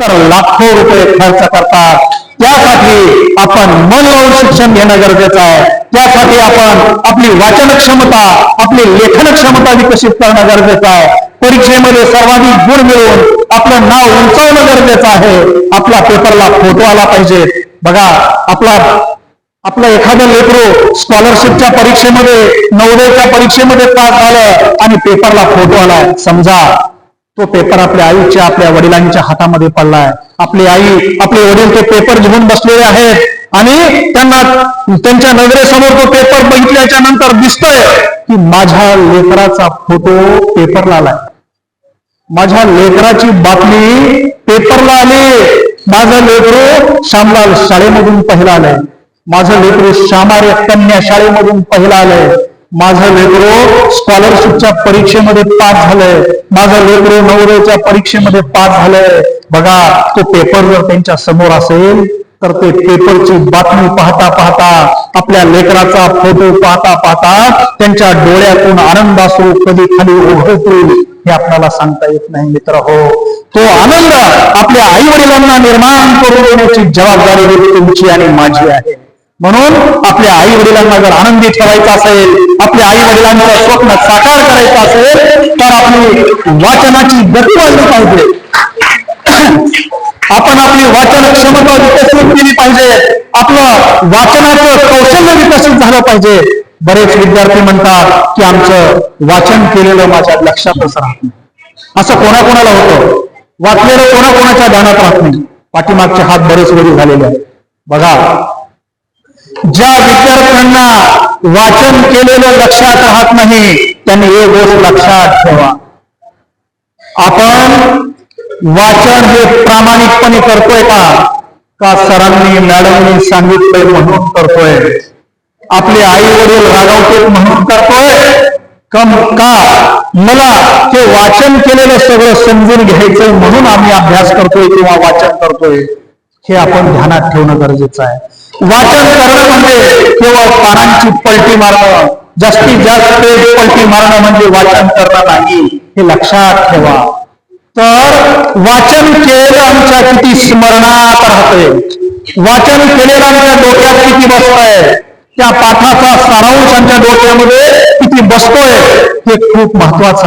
तर लाखो रुपये खर्च करतात. त्यासाठी आपण मन लावून शिक्षण घेणं गरजेचं आहे. त्यासाठी आपण आपली वाचन क्षमता आपली लेखन क्षमता विकसित करणं गरजेचं आहे. परीक्षेमध्ये सर्वाधिक गुण मिळवून आपलं नाव उंचावणं गरजेचं आहे. आपल्या पेपरला फोटो आला पाहिजे. बघा आपला आपलं एखादं लेकरू स्कॉलरशिपच्या परीक्षेमध्ये नवदेच्या परीक्षेमध्ये पास झालं आणि पेपरला फोटो आलाय. समजा तो पेपर आपल्या आईच्या आपल्या वडिलांच्या हातामध्ये पडलाय. आपली आई आपले वडील ते पेपर घेऊन बसलेले आहेत. आणि त्यांना त्यांच्या नजरेसमोर तो पेपर बघितल्याच्या नंतर दिसतोय की माझ्या लेकराचा फोटो पेपरला आलाय. माझ्या लेकराची बातमी पेपरला आली. माझं लेकरू श्यामलाल शाळेमधून पहिला आलंय. माझं लेकरू श्यामारे कन्या शाळेमधून पहिला आलंय. माझं लेकरो स्कॉलरशिपच्या परीक्षेमध्ये पास झालंय. माझं लेकरो नवरेच्या परीक्षेमध्ये पास झालंय. बघा तो पेपर जर त्यांच्यासमोर असेल तर ते पेपरची बातमी पाहता पाहता आपल्या लेकराचा फोटो पाहता पाहता त्यांच्या डोळ्यातून आनंद असो कधी खाली ओघळतील हे आपल्याला सांगता येत नाही मित्र हो. तो आनंद आपल्या आई वडिलांना निर्माण करून देण्याची जबाबदारी तुमची आणि माझी आहे. म्हणून आपल्या आई वडिलांना जर आनंदी ठेवायचं असेल आपल्या आई वडिलांचं स्वप्न साकार करायचं असेल तर आपली वाचनाची गती वाढली पाहिजे. आपण आपली वाचन क्षमता विकसित केली पाहिजे. आपलं वाचनाचं कौशल्य विकसित झालं पाहिजे. बरेच विद्यार्थी म्हणतात की आमचं वाचन केलेलं माझ्या लक्षातच राहत नाही. असं कोणाकोणाला होतं? वाचलेलं कोणाकोणाच्या ध्यानात राहत नाही. पाठीमागचे हात बरेच वेळी झालेले आहेत. बघा ज्या विद्यार्थ्यांना वाचन केलेलं लक्षात राहत नाही त्यांनी एक गोष्ट लक्षात ठेवा. आपण वाचन हे प्रामाणिकपणे करतोय का? का सरांनी मॅडमनी सांगितलंय म्हणून करतोय? आपले आई वडील रागावते म्हणून करतोय? कम का? मला ते वाचन केलेलं सगळं समजून घ्यायचं म्हणून आम्ही अभ्यास करतोय किंवा वाचन करतोय. हे आपण ध्यानात ठेवणं गरजेचं आहे. वाचन करणं म्हणजे केवळ पानांची पलटी मारणं जास्तीत जास्त पलटी मारणं म्हणजे वाचन करणं नाही हे लक्षात ठेवा. तर वाचन केलेलं आमच्या किती स्मरणात राहतंय. वाचन केलेलं आमच्या डोक्यात किती बसतंय. त्या पाठाचा सारांश आमच्या डोक्यामध्ये किती बसतोय हे खूप महत्वाचं